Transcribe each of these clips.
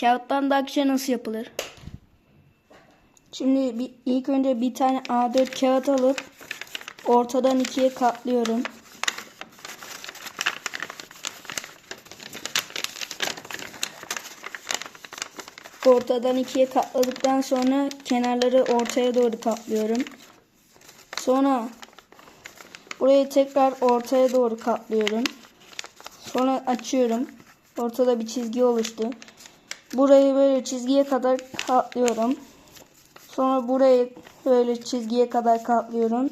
Kağıttan dakça nasıl yapılır? Şimdi bir, ilk önce bir tane A4 kağıt alıp ortadan ikiye katlıyorum. Ortadan ikiye katladıktan sonra kenarları ortaya doğru katlıyorum. Sonra burayı tekrar ortaya doğru katlıyorum. Sonra açıyorum. Ortada bir çizgi oluştu. Burayı böyle çizgiye kadar katlıyorum. Sonra burayı böyle çizgiye kadar katlıyorum.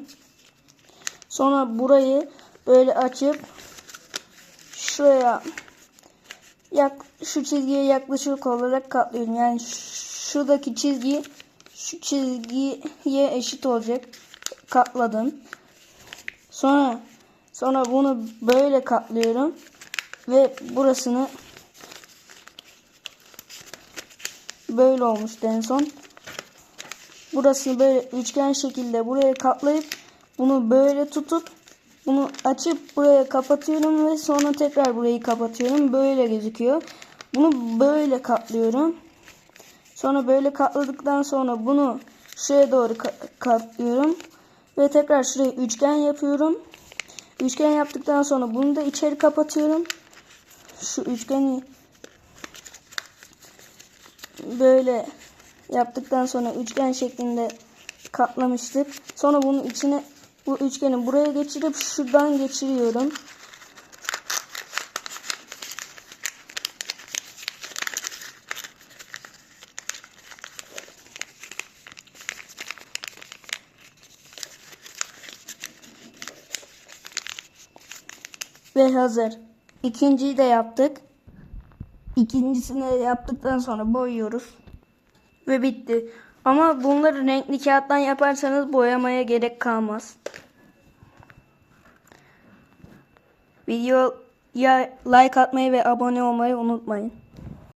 Sonra burayı böyle açıp şuraya yak, şu çizgiye yaklaşık olarak katlıyorum. Yani şuradaki çizgi şu çizgiye eşit olacak. Katladım. Sonra sonra bunu böyle katlıyorum ve burasını böyle olmuştu en son. Burasını böyle üçgen şekilde buraya katlayıp bunu böyle tutup bunu açıp buraya kapatıyorum ve sonra tekrar burayı kapatıyorum. Böyle gözüküyor. Bunu böyle katlıyorum. Sonra böyle katladıktan sonra bunu şuraya doğru ka- katlıyorum. Ve tekrar şuraya üçgen yapıyorum. Üçgen yaptıktan sonra bunu da içeri kapatıyorum. Şu üçgeni böyle yaptıktan sonra üçgen şeklinde katlamıştık. Sonra bunun içine bu üçgeni buraya geçirip şuradan geçiriyorum. Ve hazır. İkinciyi de yaptık. İkincisini yaptıktan sonra boyuyoruz. Ve bitti. Ama bunları renkli kağıttan yaparsanız boyamaya gerek kalmaz. Videoya like atmayı ve abone olmayı unutmayın.